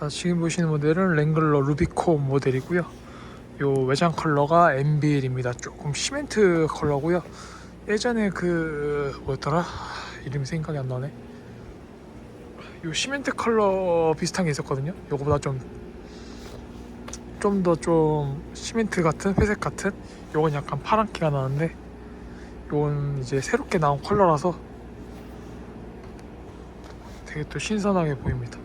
자, 지금 보시는 모델은 랭글러 루비콘 모델이고요. 요 외장 컬러가 엠빌입니다. 조금 시멘트 컬러고요. 예전에 그 뭐였더라? 이름이 생각이 안 나네. 요 시멘트 컬러 비슷한 게 있었거든요. 요거보다 좀 좀 더좀 시멘트 같은 회색 같은 요건 약간 파란기가 나는데 요건 이제 새롭게 나온 컬러라서 되게 또 신선하게 보입니다.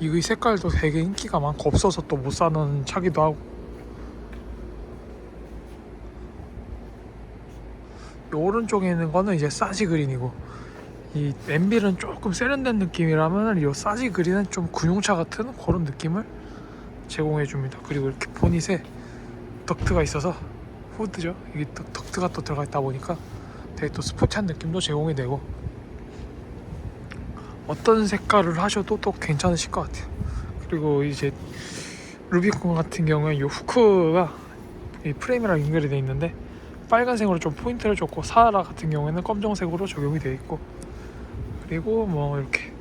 이의 색깔도 되게 인기가 많고 없어서 또 못 사는 차기도 하고. 이 오른쪽에 있는 거는 이제 사지 그린이고 이 엠빌은 조금 세련된 느낌이라면 이 사지 그린은 좀 군용차 같은 그런 느낌을 제공해 줍니다. 그리고 이렇게 보닛에 덕트가 있어서 후드죠. 이게 또 덕트가 또 들어가 있다 보니까 되게 또 스포츠한 느낌도 제공이 되고 어떤 색깔을 하셔도 또 괜찮으실 것 같아요. 그리고 이제 루비콘 같은 경우에 이 후크가 이 프레임이랑 연결이 되어 있는데 빨간색으로 좀 포인트를 줬고 사하라 같은 경우에는 검정색으로 적용이 되어 있고 그리고 뭐 이렇게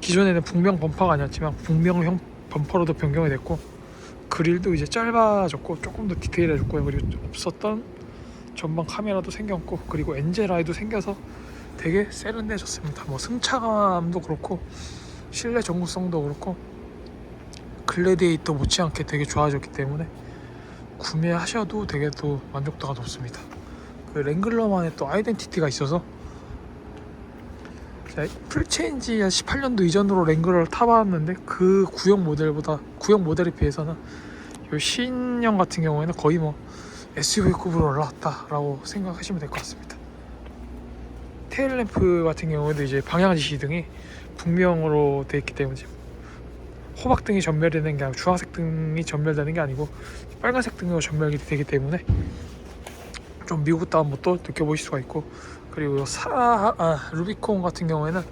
기존에는 북명 범퍼가 아니었지만 북명형 범퍼로도 변경이 됐고 그릴도 이제 짧아졌고 조금 더 디테일해졌고요 그리고 없었던 전방 카메라도 생겼고 그리고 엔젤 아이도 생겨서 되게 세련돼졌습니다. 뭐 승차감도 그렇고 실내 정구성도 그렇고 글래디에이터 못지않게 되게 좋아졌기 때문에 구매하셔도 되게 또 만족도가 높습니다. 그 랭글러만의 또 아이덴티티가 있어서 풀체인지 한 18년도 이전으로 랭글러를 타봤는데 그 구형 모델보다 구형 모델에 비해서는 이 신형 같은 경우에는 거의 뭐 SUV급으로 올라왔다라고 생각하시면 될 것 같습니다. 테일 램프 같은 경우에도 이제 방향 지시 등이 북명으로 되어 있기 때문에 호박 등이 전멸되는 게 아니고 주황색 등이 전멸되는 게 아니고 빨간색 등으로 전멸이 되기 때문에 좀 미국다운 것도 느껴보실 수가 있고 그리고 사 아, 루비콘 같은 경우에는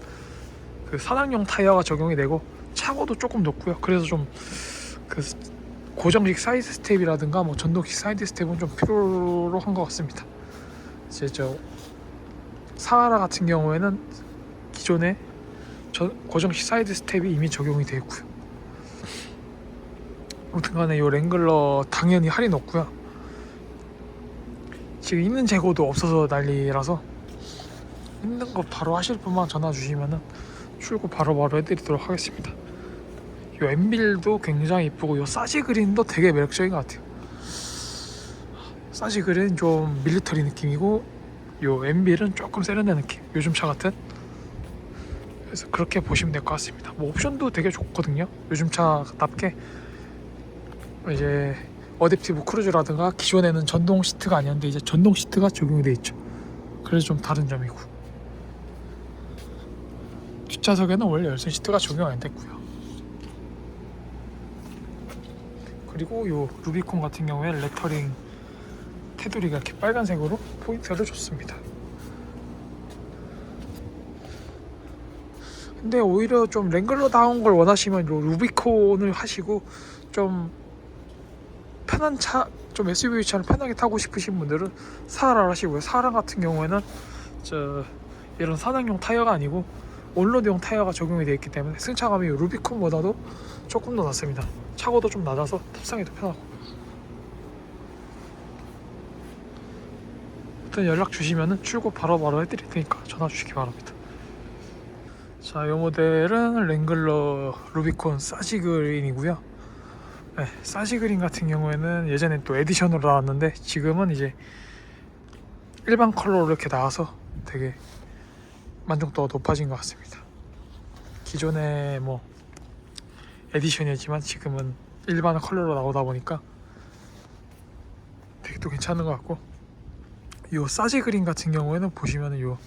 그 산악용 타이어가 적용이 되고 차고도 조금 높고요. 그래서 좀 그 고정식 사이드 스텝이라든가 뭐 전동식 사이드 스텝은 좀 필요로 한 것 같습니다. 이제 저 사하라 같은 경우에는 기존에 저 고정식 사이드 스텝이 이미 적용이 되어 있고요. 아무튼 간에 이 랭글러 당연히 할인 없고요. 지금 있는 재고도 없어서 난리라서 있는 거 바로 하실 분만 전화 주시면은 출고 바로바로 해드리도록 하겠습니다. 이 엠빌도 굉장히 이쁘고 이 사지 그린도 되게 매력적인 것 같아요. 사지 그린 좀 밀리터리 느낌이고 요 엠빌은 조금 세련된 느낌. 요즘 차 같은? 그래서 그렇게 보시면 될 것 같습니다. 뭐 옵션도 되게 좋거든요. 요즘 차답게. 이제 어댑티브 크루즈라든가 기존에는 전동 시트가 아니었는데 이제 전동 시트가 적용이 돼 있죠. 그래서 좀 다른 점이고. 뒷좌석에는 원래 열선 시트가 적용 안 됐고요. 그리고 요 루비콘 같은 경우에 레터링 테두리가 이렇게 빨간색으로 포인트를 줬습니다. 근데 오히려 좀 랭글러다운 걸 원하시면 요 루비콘을 하시고 좀 편한 차, 좀 SUV 차를 편하게 타고 싶으신 분들은 사하라를 하시고요. 사하라 같은 경우에는 저 이런 산악용 타이어가 아니고 온로드용 타이어가 적용이 되어 있기 때문에 승차감이 요 루비콘보다도 조금 더 낫습니다. 차고도 좀 낮아서 탑승에도 편하고. 일단 연락 주시면은 출고 바로 바로 해드릴 테니까 전화 주시기 바랍니다. 자, 이 모델은 랭글러 루비콘 사지 그린이고요. 네, 사지 그린 같은 경우에는 예전에 또 에디션으로 나왔는데 지금은 이제 일반 컬러로 이렇게 나와서 되게 만족도가 높아진 것 같습니다. 기존에 뭐 에디션이었지만 지금은 일반 컬러로 나오다 보니까 되게 또 괜찮은 것 같고 요 사지 그린 같은 경우에는 보시면은 요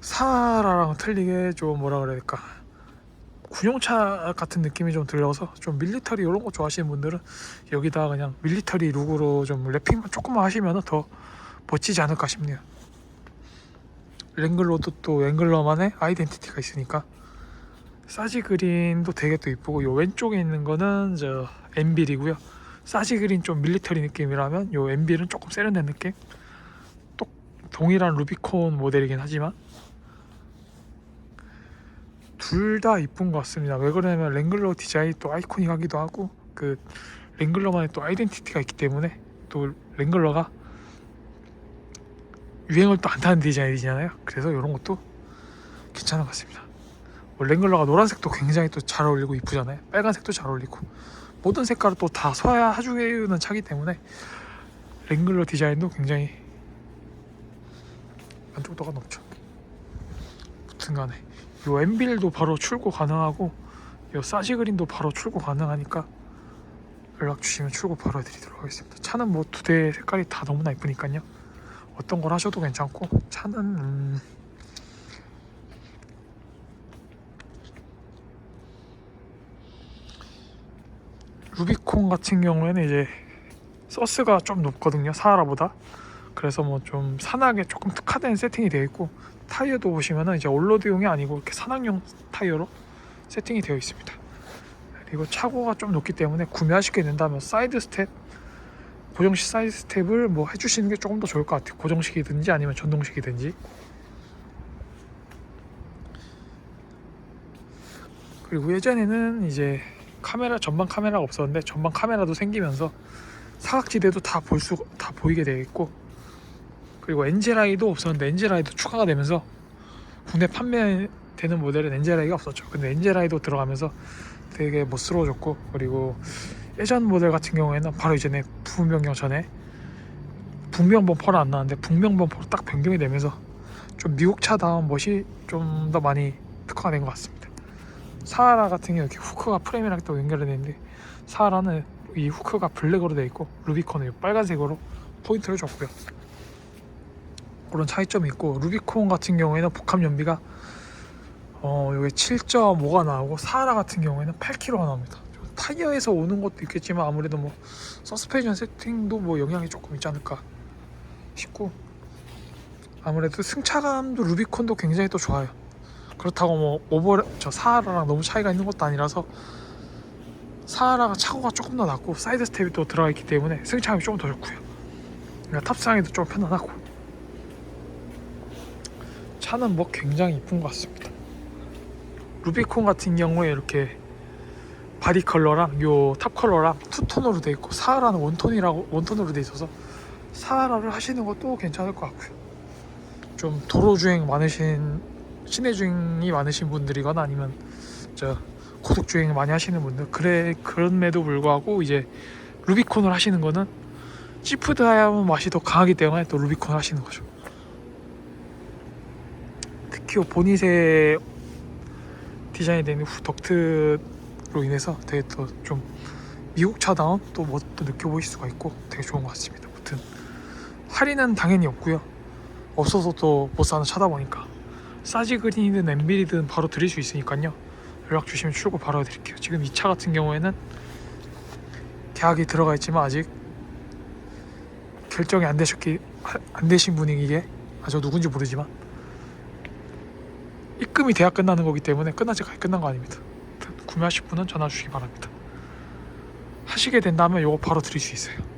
사라랑 틀리게 좀 뭐라 그래야 될까 군용차 같은 느낌이 좀 들어서 좀 밀리터리 이런 거 좋아하시는 분들은 여기다 그냥 밀리터리 룩으로 좀 랩핑만 조금만 하시면 더 멋지지 않을까 싶네요. 랭글러도 또 랭글러만의 아이덴티티가 있으니까 사지 그린도 되게 또 이쁘고 요 왼쪽에 있는 거는 저 엠빌이고요. 사지 그린 좀 밀리터리 느낌이라면 요 엠빌은 조금 세련된 느낌. 동일한 루비콘 모델이긴 하지만 둘 다 이쁜 것 같습니다. 왜 그러냐면 랭글러 디자인이 또 아이코닉 하기도 하고 그 랭글러만의 또 아이덴티티가 있기 때문에 또 랭글러가 유행을 또 안 타는 디자인이잖아요. 그래서 이런 것도 괜찮은 것 같습니다. 뭐 랭글러가 노란색도 굉장히 또 잘 어울리고 이쁘잖아요. 빨간색도 잘 어울리고 모든 색깔을 또 다 소화해주는 차기 때문에 랭글러 디자인도 굉장히 만족도가 높죠. 무튼간에 요 엠빌도 바로 출고 가능하고 요 사지 그린도 바로 출고 가능하니까 연락 주시면 출고 바로 해드리도록 하겠습니다. 차는 뭐 두 대 색깔이 다 너무나 이쁘니까요. 어떤 걸 하셔도 괜찮고 차는 음, 루비콘 같은 경우에는 이제 서스가 좀 높거든요 사하라보다 그래서 뭐 좀 산악에 조금 특화된 세팅이 되어 있고 타이어도 보시면은 이제 올로드용이 아니고 이렇게 산악용 타이어로 세팅이 되어 있습니다. 그리고 차고가 좀 높기 때문에 구매하시게 된다면 사이드 스텝 고정식 사이드 스텝을 뭐 해주시는 게 조금 더 좋을 것 같아요. 고정식이든지 아니면 전동식이든지. 그리고 예전에는 이제 카메라 전방 카메라가 없었는데 전방 카메라도 생기면서 사각지대도 다 볼 수 다 보이게 되어 있고 그리고 엔젤아이도 없었는데 엔젤아이도 추가가 되면서 국내 판매되는 모델은 엔젤아이가 없었죠. 근데 엔젤아이도 들어가면서 되게 멋스러워졌고 그리고 예전 모델 같은 경우에는 바로 이전에 부분 변경 전에 북명 범퍼는 안 나왔는데 북명 범퍼로 딱 변경이 되면서 좀 미국 차다운 멋이 좀 더 많이 특화가 된 것 같습니다. 사하라 같은 경우 이렇게 후크가 프레임이랑 또 연결이 되는데 사하라는 이 후크가 블랙으로 되어 있고 루비콘은 빨간색으로 포인트를 줬고요. 그런 차이점이 있고 루비콘 같은 경우에는 복합 연비가 어 여기 7.5가 나오고 사하라 같은 경우에는 8kg가 나옵니다. 타이어에서 오는 것도 있겠지만 아무래도 뭐 서스펜션 세팅도 뭐 영향이 조금 있지 않을까 싶고 아무래도 승차감도 루비콘도 굉장히 또 좋아요. 그렇다고 뭐 오버 저 사하라랑 너무 차이가 있는 것도 아니라서 사하라가 차고가 조금 더 낮고 사이드 스텝이 또 들어가 있기 때문에 승차감이 조금 더 좋고요. 그러니까 탑상에도 좀 편안하고 차는 뭐 굉장히 이쁜 것 같습니다. 루비콘 같은 경우에 이렇게 바디 컬러랑 요 탑 컬러랑 투톤으로 돼 있고 사하라는 원톤이라고 원톤으로 돼 있어서 사하라를 하시는 것도 괜찮을 것 같고요. 좀 도로 주행 많으신 시내 주행이 많으신 분들이거나 아니면 저 고속 주행 많이 하시는 분들 그래 그럼에도 불구하고 이제 루비콘을 하시는 거는 시프드하면 맛이 더 강하기 때문에 또 루비콘을 하시는 거죠. 요 보닛에 디자인이 되는 후 덕트로 인해서 되게 또 좀 미국 차다운 또 멋도 느껴보실 수가 있고 되게 좋은 것 같습니다. 아무튼 할인은 당연히 없고요. 없어서 또 못 사는 차다 보니까 사지 그린이든 엠빌이든 바로 드릴 수 있으니까요. 연락 주시면 출고 바로 해드릴게요. 지금 이 차 같은 경우에는 계약이 들어가 있지만 아직 결정이 안 되셨기 안 되신 분이 이게 아, 저 누군지 모르지만 입금이 돼야 끝나는 거기 때문에 끝나지까지 끝난 거 아닙니다. 구매하실 분은 전화 주시기 바랍니다. 하시게 된다면 이거 바로 드릴 수 있어요.